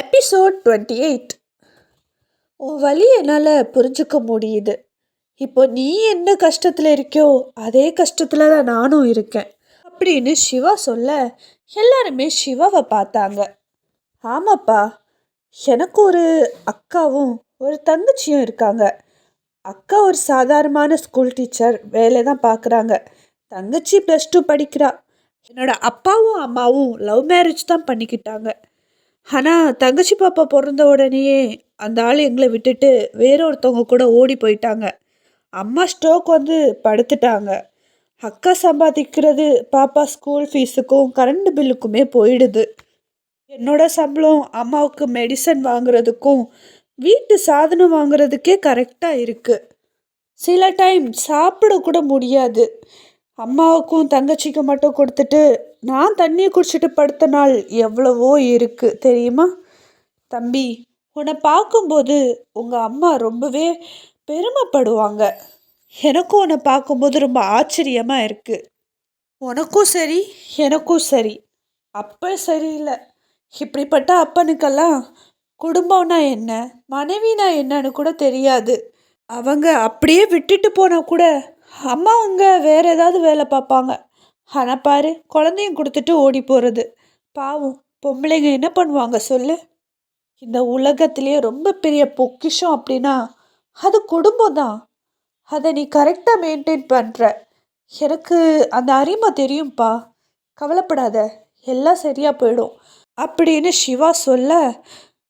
Episode twenty eight உன் வழி என்னால் புரிஞ்சுக்க முடியுது. இப்போ நீ என்ன கஷ்டத்தில் இருக்கியோ அதே கஷ்டத்தில் தான் நானும் இருக்கேன் அப்படின்னு சிவா சொல்ல எல்லாருமே சிவாவை பார்த்தாங்க. ஆமாப்பா எனக்கு ஒரு அக்காவும் ஒரு தங்கச்சியும் இருக்காங்க. அக்கா ஒரு சாதாரணமான ஸ்கூல் டீச்சர் வேலை தான் பார்க்குறாங்க தங்கச்சி ப்ளஸ் டூ படிக்கிறா. என்னோட அப்பாவும் அம்மாவும் லவ் மேரேஜ் தான் பண்ணிக்கிட்டாங்க. ஆனால் தங்கச்சி பாப்பா பிறந்த உடனேயே அந்த ஆள் எங்களை விட்டுட்டு வேற ஒருத்தவங்க கூட ஓடி போயிட்டாங்க. அம்மா ஸ்ட்ரோக் வந்து படுத்துட்டாங்க. அக்கா சம்பாதிக்கிறது பாப்பா ஸ்கூல் ஃபீஸுக்கும் கரண்ட் பில்லுக்குமே போயிடுது. என்னோட சம்பளம் அம்மாவுக்கு மெடிசன் வாங்குறதுக்கும் வீட்டு சாதனம் வாங்குறதுக்கே கரெக்டாக இருக்குது சில டைம் சாப்பிட கூட முடியாது. அம்மாவுக்கும் தங்கச்சிக்கும் மட்டும் கொடுத்துட்டு நான் தண்ணியை குடிச்சிட்டு படுத்த நாள் எவ்வளவோ இருக்குது தெரியுமா? தம்பி உன்னை பார்க்கும்போது உங்கள் அம்மா ரொம்பவே பெருமைப்படுவாங்க. எனக்கும் உன்னை பார்க்கும்போது ரொம்ப ஆச்சரியமாக இருக்குது உனக்கும் சரி எனக்கும் சரி. அப்போ சரியில்லை. இப்படிப்பட்ட அப்பனுக்கெல்லாம் குடும்பம்னா என்ன? மனைவினா என்னன்னு கூட தெரியாது. அவங்க அப்படியே விட்டுட்டு போனால் கூட அம்மா அங்கே வேறு ஏதாவது வேலை பார்ப்பாங்க. ஆனால் பாரு குழந்தையும் கொடுத்துட்டு ஓடி போகிறது பாவம் பொம்பளைங்க என்ன பண்ணுவாங்க சொல்லு? இந்த உலகத்திலேயே ரொம்ப பெரிய பொக்கிஷம் அப்படின்னா அது குடும்பம் தான். அதை நீ கரெக்டாக மெயின்டைன் பண்ணுற எனக்கு அந்த அறிமை தெரியும்ப்பா கவலைப்படாத எல்லாம் சரியாக போயிடும். அப்படின்னு சிவா சொல்ல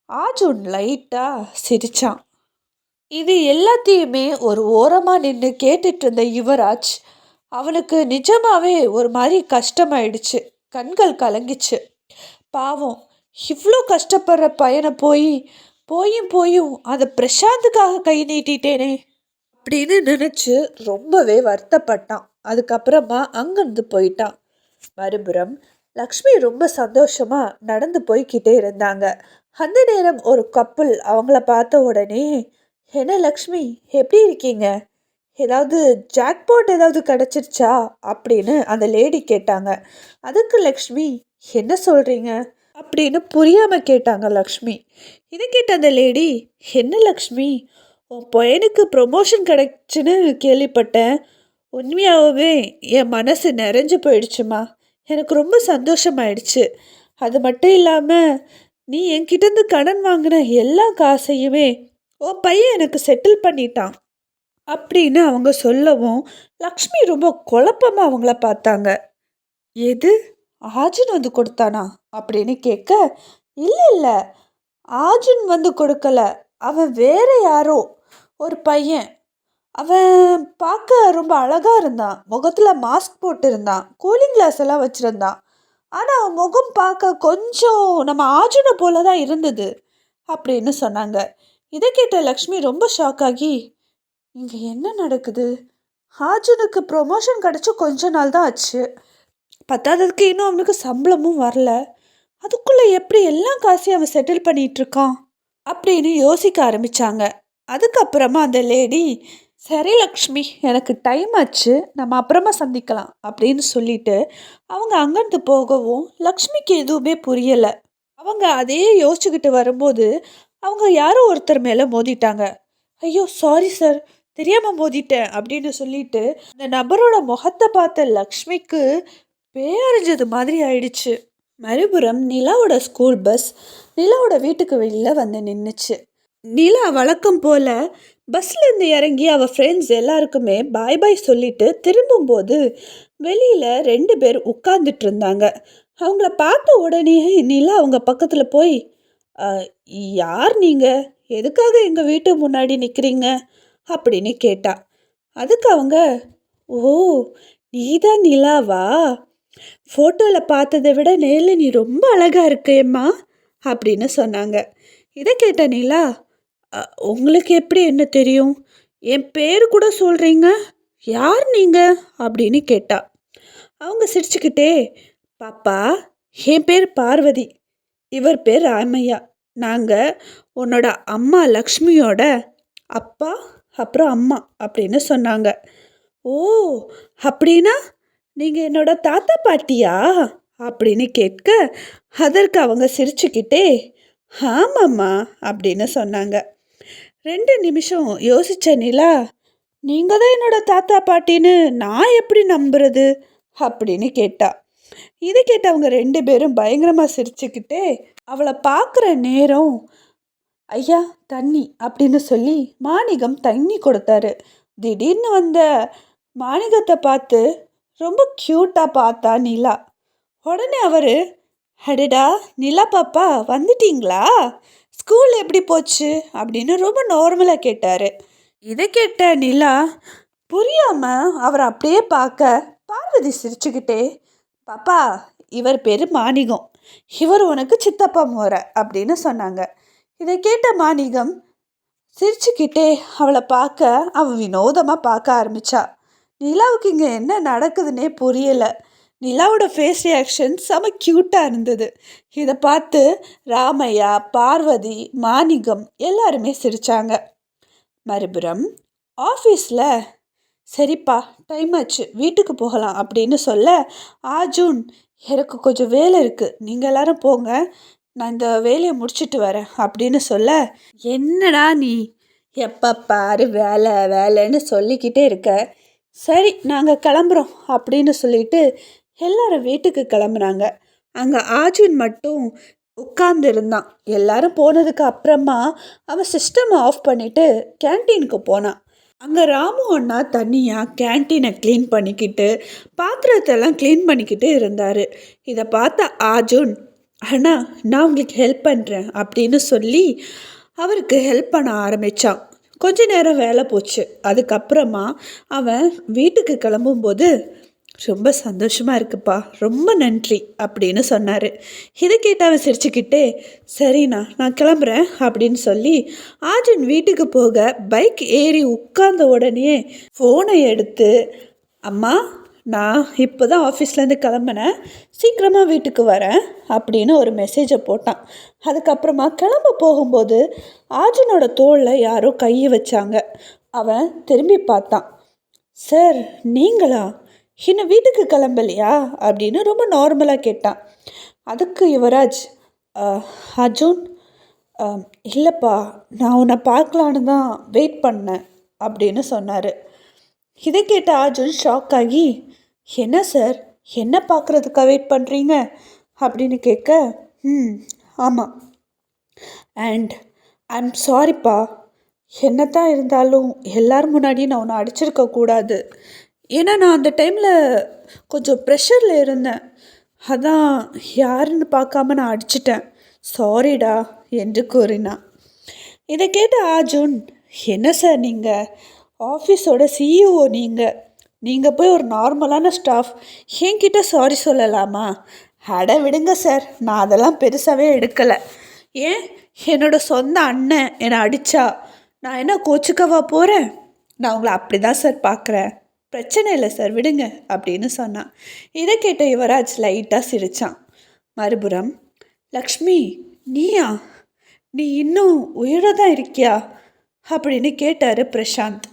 ஆஜுன் லைட்டாக சிரிச்சான். இது எல்லாத்தையுமே ஒரு ஓரமாக நின்று கேட்டுட்டு இருந்த யுவராஜ் அவனுக்கு நிஜமாவே ஒரு மாதிரி கஷ்டமாயிடுச்சு. கண்கள் கலங்கிச்சு. பாவம் இவ்வளோ கஷ்டப்படுற பையனை போய் போயும் போயும் அதை பிரசாந்துக்காக கை நீட்டிட்டேனே அப்படின்னு நினச்சி ரொம்பவே வருத்தப்பட்டான். அதுக்கப்புறமா அங்கேருந்து போயிட்டான். மறுபுறம் லக்ஷ்மி ரொம்ப சந்தோஷமாக நடந்து போய்கிட்டே இருந்தாங்க. அந்த நேரம் ஒரு கப்பல் அவங்கள பார்த்த உடனே என்ன லக்ஷ்மி எப்படி இருக்கீங்க? ஏதாவது ஜாக்பாட் ஏதாவது கிடச்சிருச்சா? அப்படின்னு அந்த லேடி கேட்டாங்க. அதுக்கு லக்ஷ்மி என்ன சொல்கிறீங்க அப்படின்னு புரியாமல் கேட்டாங்க லக்ஷ்மி. இதை கேட்ட அந்த லேடி என்ன லக்ஷ்மி உன் பையனுக்கு ப்ரொமோஷன் கிடைச்சுன்னு கேள்விப்பட்டேன். உண்மையாகவே என் மனசு நிறைஞ்சு போயிடுச்சுமா. எனக்கு ரொம்ப சந்தோஷமாயிடுச்சு. அது மட்டும் இல்லாமல் நீ என்கிட்டேருந்து கடன் வாங்கின எல்லா காசையுமே உன் பையன் எனக்கு செட்டில் பண்ணிட்டான் அப்படின்னு அவங்க சொல்லவும் லக்ஷ்மி ரொம்ப குழப்பமாக அவங்கள பார்த்தாங்க. எது? ஆஜுன் வந்து கொடுத்தானா? அப்படின்னு கேட்க இல்லை இல்லை. ஆஜுன் வந்து கொடுக்கல. அவன் வேற யாரோ? ஒரு பையன். அவன் பார்க்க ரொம்ப அழகாக இருந்தான். முகத்தில் மாஸ்க் போட்டிருந்தான். கூலிங் கிளாஸ் எல்லாம் வச்சுருந்தான். ஆனால் அவன் முகம் பார்க்க கொஞ்சம் நம்ம ஆஜுனை போல தான் இருந்தது. அப்படின்னு சொன்னாங்க. இதை கேட்ட லக்ஷ்மி ரொம்ப ஷாக் ஆகி இங்கே என்ன நடக்குது? ஹாஜனுக்கு ப்ரொமோஷன் கிடச்சி கொஞ்ச நாள் தான் ஆச்சு. பத்தாததுக்கு இன்னும் அவனுக்கு சம்பளமும் வரல. அதுக்குள்ளே எப்படி எல்லா காசையும் அவன் செட்டில் பண்ணிகிட்ருக்கான் அப்படின்னு யோசிக்க ஆரம்பித்தாங்க அதுக்கப்புறமா அந்த லேடி சரி லக்ஷ்மி எனக்கு டைம் ஆச்சு. நம்ம அப்புறமா சந்திக்கலாம். அப்படின்னு சொல்லிட்டு அவங்க அங்கேருந்து போகவும் லக்ஷ்மிக்கு எதுவுமே புரியலை. அவங்க அதையே யோசிச்சுக்கிட்டு வரும்போது அவங்க யாரோ ஒருத்தர் மேலே மோதிட்டாங்க. ஐயோ சாரி சார் தெரியாமல் மோதிட்டேன் அப்படின்னு சொல்லிட்டு அந்த நபரோட முகத்தை பார்த்த லக்ஷ்மிக்கு பேரஞ்சது மாதிரி ஆயிடுச்சு. மறுபுறம் நிலாவோட ஸ்கூல் பஸ் நிலாவோட வீட்டுக்கு வெளியில் வந்து நின்றுச்சு நிலா வழக்கம் போல் பஸ்லேருந்து இறங்கி அவள் ஃப்ரெண்ட்ஸ் எல்லாருக்குமே பாய் பாய் சொல்லிட்டு திரும்பும்போது வெளியில் ரெண்டு பேர் உட்காந்துட்டு இருந்தாங்க. அவங்கள பார்த்த உடனே நிலா அவங்க பக்கத்தில் போய் யார் நீங்கள் எதுக்காக எங்கள் வீட்டு முன்னாடி நிற்கிறீங்க அப்படின்னு கேட்டா. அதுக்கு அவங்க ஓ நீதான் நிலாவா? ஃபோட்டோவில் பார்த்ததை விட நேரில் நீ ரொம்ப அழகாக இருக்கேம்மா அப்படின்னு சொன்னாங்க. இதை கேட்ட நிலா உங்களுக்கு எப்படி என்ன தெரியும்? என் பேர் கூட சொல்கிறீங்க யார் நீங்கள் அப்படின்னு கேட்டா. அவங்க சிரிச்சுக்கிட்டே பாப்பா என் பேர் பார்வதி. இவர் பேர் ராமையா. நாங்கள் உன்னோட அம்மா லக்ஷ்மியோட அப்பா அப்புறம் அம்மா அப்படின்னு சொன்னாங்க. ஓ அப்படின்னா நீங்கள் என்னோட தாத்தா பாட்டியா? அப்படின்னு கேட்க அதற்கு அவங்க சிரிச்சுக்கிட்டே ஆமாம்மா அப்படின்னு சொன்னாங்க. ரெண்டு நிமிஷம் யோசிச்ச நிலா நீங்கள் தான் என்னோட தாத்தா பாட்டின்னு நான் எப்படி நம்புறது? அப்படின்னு கேட்டா. இதை கேட்டு அவங்க ரெண்டு பேரும் பயங்கரமாக சிரிச்சுக்கிட்டே அவளை பார்க்குற நேரம் ஐயா தண்ணி அப்படின்னு சொல்லி மாணிகம் தண்ணி கொடுத்தாரு. திடீர்னு வந்த மாணிகத்தை பார்த்து ரொம்ப க்யூட்டாக பார்த்தா நிலா. உடனே அவர் அடடா நிலா பாப்பா வந்துட்டீங்களா? ஸ்கூல் எப்படி போச்சு? அப்படின்னு ரொம்ப நார்மலாக கேட்டார். இதை கேட்ட நிலா புரியாமல் அவர் அப்படியே பார்க்க பார்வதி சிரிச்சுக்கிட்டே பாப்பா இவர் பேர் மாணிகம். இவர் உனக்கு சித்தப்பா முறை அப்படின்னு சொன்னாங்க. இதை கேட்ட மாணிகம் சிரிச்சுக்கிட்டே அவளை பார்க்க அவள் வினோதமாக பார்க்க ஆரம்பிச்சா. நிலாவுக்கு இங்கே என்ன நடக்குதுன்னே புரியலை. நிலாவோட ஃபேஸ் ரியாக்ஷன் செம க்யூட்டாக இருந்தது. இதை பார்த்து ராமையா பார்வதி மாணிகம் எல்லாருமே சிரித்தாங்க மறுபுறம் ஆஃபீஸில் சரிப்பா டைம் ஆச்சு வீட்டுக்கு போகலாம் அப்படின்னு சொல்ல ஆஜூன் எனக்கு கொஞ்சம் வேலை இருக்குது நீங்கள் எல்லாரும் போங்க. நான் இந்த வேலையை முடிச்சிட்டு வரேன் அப்படின்னு சொல்ல என்னடா நீ? எப்போ பாரு வேலை வேலைன்னு சொல்லிக்கிட்டே இருக்க. சரி நாங்கள் கிளம்புறோம் அப்படின்னு சொல்லிட்டு எல்லாரும் வீட்டுக்கு கிளம்புனாங்க. அங்கே ஆஜின் மட்டும் உட்கார்ந்து இருந்தான். எல்லாரும் போனதுக்கு அப்புறமா அவன் சிஸ்டம் ஆஃப் பண்ணிவிட்டு கேன்டீனுக்கு போனான். அங்கே ராமு அண்ணா தனியாக கேன்டீனை க்ளீன் பண்ணிக்கிட்டு பாத்திரத்தெல்லாம் க்ளீன் பண்ணிக்கிட்டு இருந்தார். இதை பார்த்த ஆஜுன் அண்ணா நான் உங்களுக்கு ஹெல்ப் பண்ணுறேன் அப்படின்னு சொல்லி அவருக்கு ஹெல்ப் பண்ண ஆரம்பித்தான் கொஞ்ச நேரம் வேலை போச்சு. அதுக்கப்புறமா அவன் வீட்டுக்கு கிளம்பும்போது ரொம்ப சந்தோஷமாக இருக்குப்பா. ரொம்ப நன்றி அப்படின்னு சொன்னார். இதை கேட்டு அவன் சிரிச்சுக்கிட்டே சரிண்ணா நான் கிளம்புறேன் அப்படின்னு சொல்லி ஆஜன் வீட்டுக்கு போக பைக் ஏறி உட்கார்ந்த உடனே ஃபோனை எடுத்து அம்மா நான் இப்போ தான் ஆஃபீஸ்லேருந்து கிளம்புனேன். சீக்கிரமாக வீட்டுக்கு வரேன் அப்படின்னு ஒரு மெசேஜை போட்டான். அதுக்கப்புறமா கிளம்ப போகும்போது ஆஜனோட தோளில் யாரோ கையை வச்சாங்க. அவன் திரும்பி பார்த்தான். சார் நீங்களா? இன்னும் வீட்டுக்கு கிளம்பலையா? அப்படின்னு ரொம்ப நார்மலாக கேட்டான். அதுக்கு யுவராஜ் அர்ஜுன் இல்லைப்பா நான் உன்னை பார்க்கலான்னு தான் வெயிட் பண்ணேன் அப்படின்னு சொன்னார். இதை கேட்ட அர்ஜுன் ஷாக் ஆகி என்ன சார் என்ன பார்க்குறதுக்காக வெயிட் பண்ணுறீங்க அப்படின்னு கேட்க ம் ஆமாம் அண்ட் ஐம் சாரிப்பா என்னத்தான் இருந்தாலும் எல்லோரும் முன்னாடியும் நான் உன்னை அடிச்சிருக்க கூடாது. ஏன்னா நான் அந்த டைமில் கொஞ்சம் ப்ரெஷரில் இருந்தேன். அதான் யாருன்னு பார்க்காம நான் அடிச்சிட்டேன். சாரிடா என்று கூறினான். இதை கேட்ட ஆஜுன் என்ன சார் நீங்கள் ஆஃபீஸோட சிஇஓ நீங்கள் நீங்கள் போய் ஒரு நார்மலான ஸ்டாஃப் என்கிட்ட சாரி சொல்லலாமா? அட விடுங்க சார் நான் அதெல்லாம் பெருசாகவே எடுக்கலை. ஏன்? என்னோடய சொந்த அண்ணன் என்னை அடித்தா நான் என்ன கோச்சுக்கவா போகிறேன் நான் உங்களை அப்படி தான் சார் பார்க்குறேன் பிரச்சனை இல்லை சார் விடுங்க அப்படின்னு சொன்னான். இதை கேட்ட யுவராஜ் லைட்டாக சிரித்தான் மறுபுறம் லக்ஷ்மி நீயா? நீ இன்னும் உயிரோட தான் இருக்கியா? அப்படின்னு கேட்டார் பிரசாந்த்.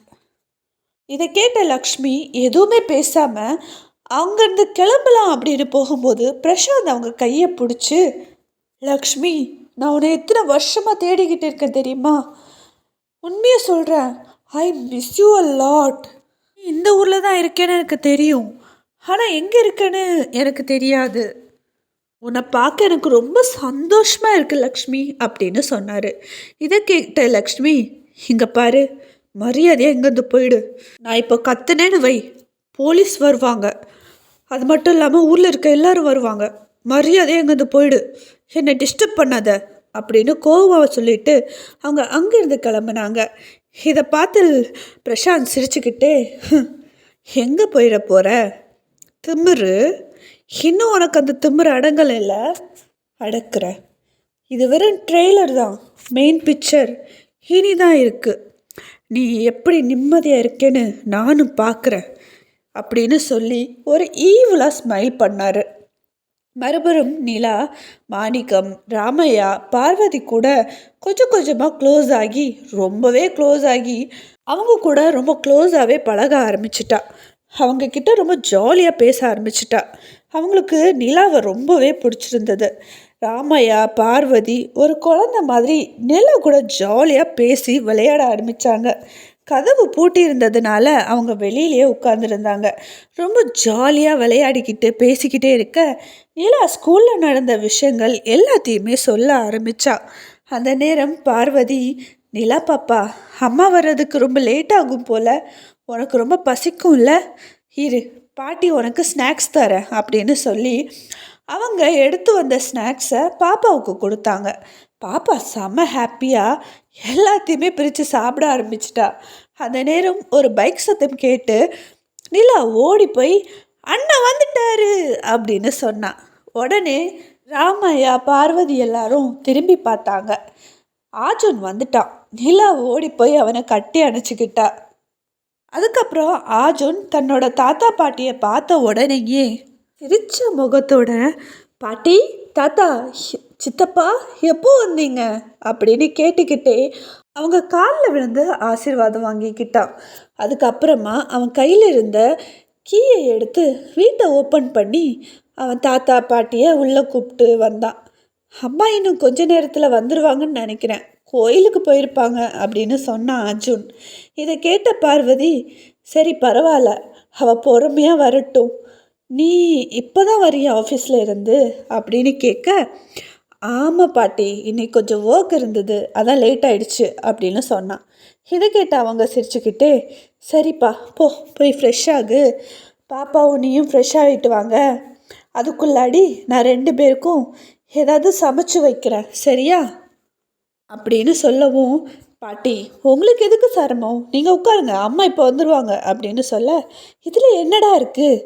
இதை கேட்ட லக்ஷ்மி எதுவுமே பேசாமல் அங்கேருந்து கிளம்பலாம் அப்படின்னு போகும்போது பிரசாந்த் அவங்க கையை பிடிச்சி லக்ஷ்மி நான் உன்னை எத்தனை வருஷமாக தேடிக்கிட்டு இருக்கேன் தெரியுமா? உண்மையை சொல்கிறேன் I miss you a lot இந்த ஊரில் தான் இருக்கேன்னு எனக்கு தெரியும். ஆனால் எங்கே இருக்கேன்னு எனக்கு தெரியாது. உன்னை பார்க்க எனக்கு ரொம்ப சந்தோஷமாக இருக்குது லக்ஷ்மி அப்படின்னு சொன்னார். இதை கேட்ட லக்ஷ்மி இங்கே பாரு மரியாதையாக எங்கேருந்து போயிடு. நான் இப்போ கத்துனேன்னு வை. போலீஸ் வருவாங்க. அது மட்டும் இல்லாமல் ஊரில் இருக்க எல்லோரும் வருவாங்க. மரியாதையாக எங்கேருந்து போயிடு. என்னை டிஸ்டர்ப் பண்ணாத அப்படின்னு கோவாவை சொல்லிட்டு அவங்க அங்கேருந்து கிளம்புனாங்க. இதை பார்த்து பிரசாந்த் சிரிச்சுக்கிட்டே எங்கே போயிட போகிற திமிரு? இன்னும் உனக்கு அந்த திமிரு அடங்கலை இல்லை? அடக்கிற. இது வெறும் ட்ரெய்லர் தான் மெயின் பிக்சர். இனி தான் இருக்குது நீ எப்படி நிம்மதியாக இருக்கேன்னு நானும் பார்க்குறேன் அப்படின்னு சொல்லி ஒரு ஈவலாக ஸ்மைல் பண்ணார். மறுபுறம் நிலா மாணிக்கம் ராமையா பார்வதி கூட கொஞ்சம் கொஞ்சமாக க்ளோஸ் ஆகி ரொம்பவே க்ளோஸ் ஆகி அவங்க கூட ரொம்ப க்ளோஸாகவே பழக ஆரம்பிச்சிட்டா. அவங்கக்கிட்ட ரொம்ப ஜாலியாக பேச ஆரம்பிச்சிட்டா. அவங்களுக்கு நிலாவை ரொம்பவே பிடிச்சிருந்தது. ராமையா பார்வதி ஒரு குழந்த மாதிரி நிலா கூட ஜாலியாக பேசி விளையாட ஆரம்பித்தாங்க கதவு பூட்டியிருந்ததுனால அவங்க வெளியிலேயே உட்காந்துருந்தாங்க ரொம்ப ஜாலியாக விளையாடிக்கிட்டு பேசிக்கிட்டே இருக்க நிலா ஸ்கூலில் நடந்த விஷயங்கள் எல்லாத்தையுமே சொல்ல ஆரம்பித்தா அந்த நேரம் பார்வதி நிலா பாப்பா அம்மா வர்றதுக்கு ரொம்ப லேட் ஆகும் போல். உனக்கு ரொம்ப பசிக்கும்ல. இரு பாட்டி உனக்கு ஸ்நாக்ஸ் தரேன் அப்படின்னு சொல்லி அவங்க எடுத்து வந்த ஸ்நாக்ஸை பாப்பாவுக்கு கொடுத்தாங்க. பாப்பா செம்ம ஹாப்பியாக எல்லாத்தையுமே பிரித்து சாப்பிட ஆரம்பிச்சிட்டா. அந்த நேரம் ஒரு பைக் சத்தம் கேட்டு நிலா ஓடி போய் அண்ணா வந்துட்டாரு அப்படின்னு சொன்னான் உடனே ராமையா பார்வதி எல்லாரும் திரும்பி பார்த்தாங்க. ஆஜுன் வந்துட்டான். நிலா ஓடி போய் அவனை கட்டி அணைச்சிக்கிட்டா. அதுக்கப்புறம் ஆஜுன் தன்னோட தாத்தா பாட்டியை பார்த்த உடனேயே சிரிச்ச முகத்தோட பாட்டி தாத்தா சித்தப்பா எப்போ வந்தீங்க? அப்படின்னு கேட்டுக்கிட்டே அவங்க காலில் விழுந்து ஆசீர்வாதம் வாங்கிக்கிட்டான் அதுக்கப்புறமா அவன் கையில் இருந்த கீயை எடுத்து வீட்டை ஓப்பன் பண்ணி அவன் தாத்தா பாட்டியை உள்ளே கூப்பிட்டு வந்தான் அம்மா இன்னும் கொஞ்ச நேரத்தில் வந்துடுவாங்கன்னு நினைக்கிறேன். கோயிலுக்கு போயிருப்பாங்க அப்படின்னு சொன்னான் அர்ஜுன். இதை கேட்ட பார்வதி சரி பரவாயில்ல. அவள் பொறுமையாக வரட்டும். நீ இப்போ தான் வரியா ஆஃபீஸில் இருந்து? அப்படின்னு கேட்க ஆமாம் பாட்டி இன்னைக்கு கொஞ்சம் ஒர்க் இருந்தது அதான் லேட் ஆயிடுச்சு அப்படின்னு சொன்னான். இதை கேட்ட அவங்க சிரிச்சுக்கிட்டே சரிப்பா போ போய் ஃப்ரெஷ் ஆகு. பாப்பாவும் நீயும் ஃப்ரெஷ் ஆகிட்டு வாங்க. அதுக்குள்ளாடி நான் ரெண்டு பேருக்கும் ஏதாவது சமைச்சு வைக்கிறேன் சரியா? அப்படின்னு சொல்லவும் பாட்டி உங்களுக்கு எதுக்கு சிரமம்? நீங்கள் உட்காருங்க அம்மா இப்போ வந்துடுவாங்க அப்படின்னு சொல்ல இதில் என்னடா இருக்குது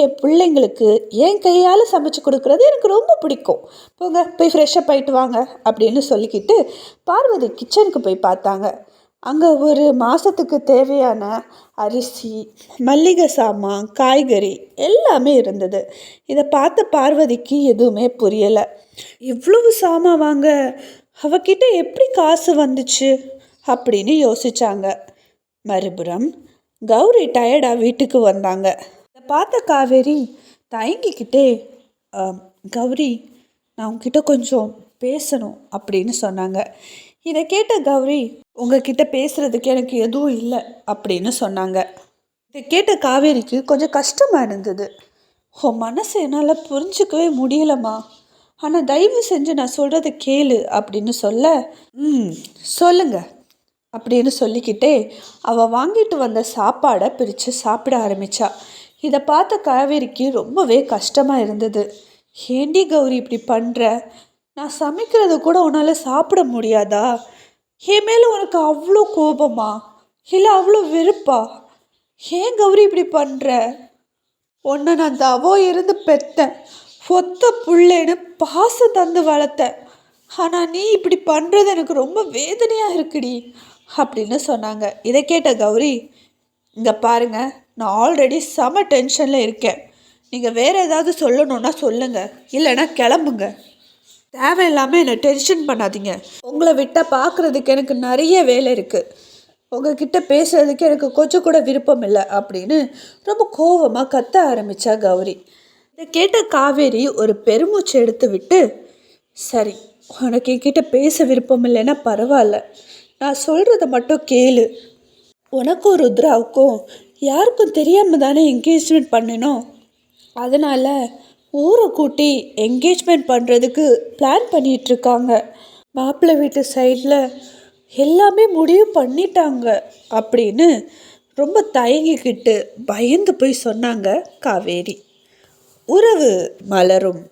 என் பிள்ளைங்களுக்கு என் கையால் சமைச்சு கொடுக்குறது எனக்கு ரொம்ப பிடிக்கும். போங்க போய் ஃப்ரெஷ்ஷப் ஆகிட்டு வாங்க அப்படின்னு சொல்லிக்கிட்டு பார்வதி கிச்சனுக்கு போய் பார்த்தாங்க. அங்கே ஒரு மாதத்துக்கு தேவையான அரிசி மல்லிகை சாமான் காய்கறி எல்லாமே இருந்தது. இதை பார்த்த பார்வதிக்கு எதுவுமே புரியலை. இவ்வளவு சாமான் வாங்க அவகிட்ட எப்படி காசு வந்துச்சு? அப்படின்னு யோசிச்சாங்க. மறுபுறம் கௌரி டயர்டாக வீட்டுக்கு வந்தாங்க. இதை பார்த்த காவேரி தயங்கிக்கிட்டே கௌரி நான் உங்ககிட்ட கொஞ்சம் பேசணும் அப்படின்னு சொன்னாங்க. இதை கேட்ட கௌரி உங்ககிட்ட பேசுகிறதுக்கு எனக்கு எதுவும் இல்லை அப்படின்னு சொன்னாங்க. இதை கேட்ட காவேரிக்கு கொஞ்சம் கஷ்டமாக இருந்தது. உன் மனசை என்னால் புரிஞ்சுக்கவே முடியலம்மா. ஆனால் தயவு செஞ்சு நான் சொல்கிறத கேளு அப்படின்னு சொல்ல ம் சொல்லுங்கள் அப்படின்னு சொல்லிக்கிட்டே அவள் வாங்கிட்டு வந்த சாப்பாடை பிரித்து சாப்பிட ஆரம்பித்தா இதை பார்த்த காவேரிக்கு ரொம்பவே கஷ்டமாக இருந்தது. ஏண்டி கௌரி இப்படி பண்ணுற நான் சமைக்கிறது கூட உன்னால் சாப்பிட முடியாதா? என் மேலே உனக்கு அவ்வளோ கோபமா? இல்லை அவ்வளோ வெறுப்பா? ஏன் கௌரி இப்படி பண்ணுற உன்னை நான் தவோ இருந்து பெத்தேன். ஒத்த புள்ளேன்னு பாசம் தந்து வளர்த்தேன். ஆனால் நீ இப்படி பண்ணுறது எனக்கு ரொம்ப வேதனையாக இருக்குடி. அப்படின்னு சொன்னாங்க. இதை கேட்ட கௌரி இங்கே பாருங்கள் நான் ஆல்ரெடி செம டென்ஷனில் இருக்கேன். நீங்கள் வேறு ஏதாவது சொல்லணுன்னா சொல்லுங்கள் இல்லைன்னா கிளம்புங்க. தேவையில்லாமல் என்னை டென்ஷன் பண்ணாதீங்க. உங்களை விட்டால் பார்க்குறதுக்கு எனக்கு நிறைய வேலை இருக்குது உங்ககிட்ட பேசுறதுக்கு எனக்கு கொஞ்சம் கூட விருப்பம் இல்லை அப்படின்னு ரொம்ப கோவமாக கத்த ஆரம்பித்தா கௌரி. இதை கேட்ட காவேரி ஒரு பெருமூச்சு எடுத்து விட்டு சரி உனக்கு என்கிட்ட பேச விருப்பம் இல்லைன்னா பரவாயில்ல. நான் சொல்கிறத மட்டும் கேளு. உனக்கும் ருத்ராவுக்கும் யாருக்கும் தெரியாமல் தானே என்கேஜ்மெண்ட் பண்ணினோம் அதனால் ஊரை கூட்டி என்கேஜ்மெண்ட் பண்ணுறதுக்கு பிளான் பண்ணிகிட்ருக்காங்க மாப்பிள்ளை வீட்டு சைடில் எல்லாமே முடிவு பண்ணிட்டாங்க அப்படின்னு ரொம்ப தயங்கிக்கிட்டு பயந்து போய் சொன்னாங்க காவேரி. உறவு மலரும்.